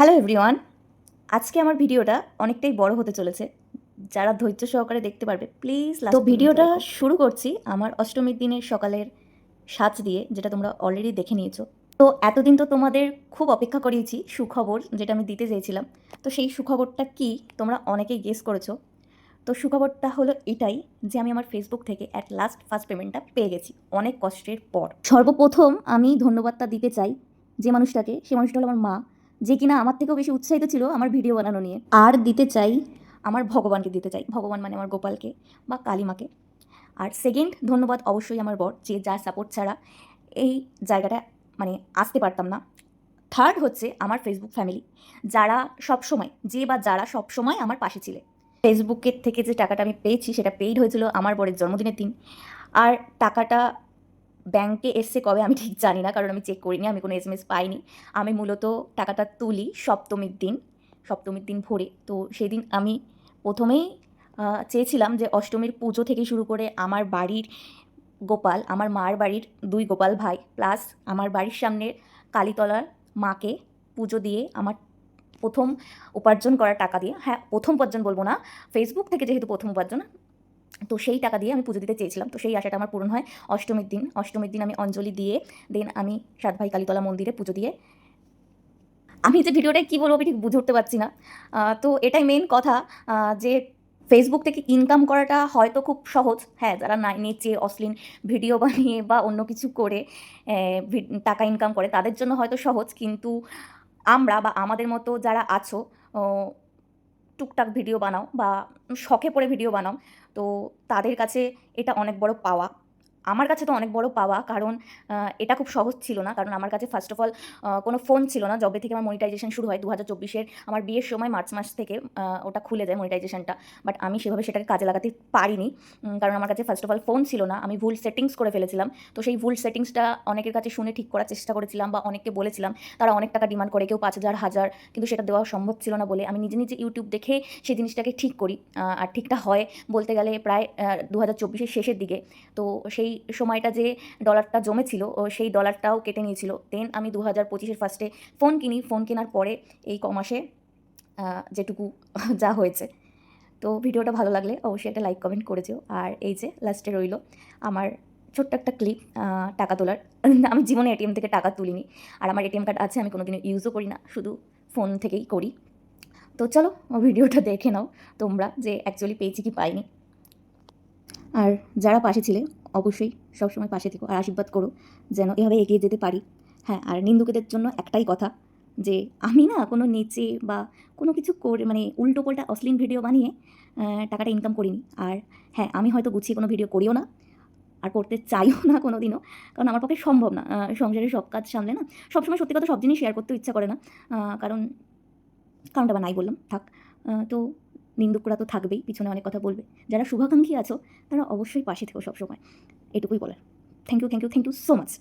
Hello everyone আজকে আমার ভিডিওটা অনেকটাই বড় হতে চলেছে। যারা ধৈর্য সহকারে দেখতে পারবে প্লিজ তো ভিডিওটা শুরু করছি আমার অষ্টমীর দিনের সকালের সাজ দিয়ে যেটা তোমরা অলরেডি দেখে নিয়েছো। তো এতদিন তো তোমাদের খুব অপেক্ষা করিয়েছি সুখবর যেটা আমি দিতে চেয়েছিলাম। তো সেই সুখবরটা কি তোমরা অনেকেই গেস করেছ। তো সুখবরটা হলো এটাই যে আমি আমার ফেসবুক থেকে অ্যাট লাস্ট ফার্স্ট পেমেন্টটা পেয়ে গেছি অনেক কষ্টের পর। সর্বপ্রথম আমি ধন্যবাদটা দিতে চাই যে মানুষটাকে সে মানুষটা হলো আমার মা। যে কিনা আমার থেকেও বেশি উৎসাহিত ছিল আমার ভিডিও বানানো নিয়ে। আর দিতে চাই আমার ভগবানকে দিতে চাই। ভগবান মানে আমার গোপালকে বা কালিমাকে। আর সেকেন্ড ধন্যবাদ অবশ্যই আমার বর, যে যার সাপোর্ট ছাড়া এই জায়গাটা মানে আসতে পারতাম না। থার্ড হচ্ছে আমার ফেসবুক ফ্যামিলি যারা সব সময় যে বা যারা সব সময় আমার পাশে ছিলে। ফেসবুকের থেকে যে টাকাটা আমি পেয়েছি, সেটা পেইড হয়েছিল আমার বরের জন্মদিনের দিন। আর টাকাটা ব্যাংকে এসছে কবে আমি ঠিক জানি না, কারণ আমি চেক করিনি, আমি কোনো এস পাইনি। আমি মূলত টাকাটা তুলি সপ্তমীর দিন সপ্তমীর দিন ভোরে। তো সেদিন আমি প্রথমেই চেয়েছিলাম যে অষ্টমীর পুজো থেকে শুরু করে আমার বাড়ির গোপাল, আমার মার বাড়ির দুই গোপাল ভাই প্লাস আমার বাড়ির সামনের কালীতলার মাকে পুজো দিয়ে আমার প্রথম উপার্জন করা টাকা দিয়ে হ্যাঁ প্রথম উপার্জন বলব না ফেসবুক থেকে যেহেতু প্রথম উপার্জন তো সেই টাকা দিয়ে আমি পুজো দিতে চেয়েছিলাম। তো সেই আশাটা আমার পূরণ হয় অষ্টমীর দিন। অষ্টমীর দিন আমি অঞ্জলি দিয়ে দেন আমি সাতভাই কালীতলা মন্দিরে পুজো দিয়ে আমি যে ভিডিওটায় কী বলব আমি ঠিক বুঝে উঠতে পারছি না। তো এটাই মেন কথা যে ফেসবুক থেকে ইনকাম করাটা হয়তো খুব সহজ। হ্যাঁ যারা না নেচে, অশ্লীল ভিডিও বানিয়ে বা অন্য কিছু করে টাকা ইনকাম করে, তাদের জন্য হয়তো সহজ। কিন্তু আমরা বা আমাদের মতো যারা আছো টুকটাক ভিডিও বানাও বা শখে পড়ে ভিডিও বানাও। তো তাদের কাছে এটা অনেক বড় পাওয়া। আমার কাছে তো অনেক বড় পাওয়া, কারণ এটা খুব সহজ ছিল না। কারণ আমার কাছে ফার্স্ট অফ অল কোনো ফোন ছিল না। যবে থেকে আমার মনিটাইজেশন শুরু হয় দু হাজার চব্বিশের। আমার বিয়ের সময় মার্চ মাস থেকে ওটা খুলে যায় মনিটাইজেশনটা বাট আমি সেভাবে সেটাকে কাজে লাগাতে পারিনি। কারণ আমার কাছে ফার্স্ট অফ অল ফোন ছিল না। আমি ভুল সেটিংস করে ফেলেছিলাম। তো সেই ভুল সেটিংসটা অনেকের কাছে শুনে ঠিক করার চেষ্টা করেছিলাম বা অনেককে বলেছিলাম। তারা অনেক টাকা ডিমান্ড করে, কেউ পাঁচ হাজার হাজার, কিন্তু সেটা দেওয়া সম্ভব ছিল না বলে আমি নিজে নিজে ইউটিউব দেখে সেই জিনিসটাকে ঠিক করি। আর ঠিকটা হয় বলতে গেলে প্রায় দু হাজার চব্বিশের শেষের দিকে। তো সেই সময়টা যে ডলারটা জমেছিল সেই ডলারটাও কেটে নিয়েছিল। দেন আমি দু হাজার পঁচিশের ফার্স্টে ফোন কিনি। ফোন কেনার পরে এই কমাসে যেটুকু যা হয়েছে। তো ভিডিওটা ভালো লাগলে অবশ্যই একটা লাইক কমেন্ট করে যেও। আর এই যে লাস্টে রইল আমার ছোট্ট একটা ক্লিপ টাকা তোলার। আমি জীবনে এটিএম থেকে টাকা তুলিনি। আর আমার এটিএম কার্ড আছে, আমি কোনোদিনও ইউজও করি না। শুধু ফোন থেকেই করি। তো চলো ভিডিওটা দেখে নাও তোমরা যে অ্যাকচুয়ালি পেয়েছি কি পাইনি। আর যারা পাশে ছিলে অবশ্যই সবসময় পাশে থেকো আর আশীর্বাদ করো যেন এভাবে এগিয়ে যেতে পারি। হ্যাঁ আর নিন্দুকেদের জন্য একটাই কথা যে, আমি না কোনো নেচে বা কোনো কিছু করে মানে উল্টো পাল্টা অশ্লীল ভিডিও বানিয়ে টাকাটা ইনকাম করিনি। আর হ্যাঁ আমি হয়তো গুছিয়ে কোনো ভিডিও করিও না আর করতে চাইও না কোনো দিনও কারণ আমার পক্ষে সম্ভব না। সংসারের সব কাজ সামলে না, সবসময় সত্যি কথা সব জিনিস শেয়ার করতেও ইচ্ছা করে না। কারণ, কারণটা বা নাই বললাম, থাক। তো নিন্দুকরা তো থাকবেই, পিছনে অনেক কথা বলবে। যারা শুভাকাঙ্ক্ষী আছো, তারা অবশ্যই পাশে থেকো সবসময়। এটুকুই বলার। Thank you thank you thank you so much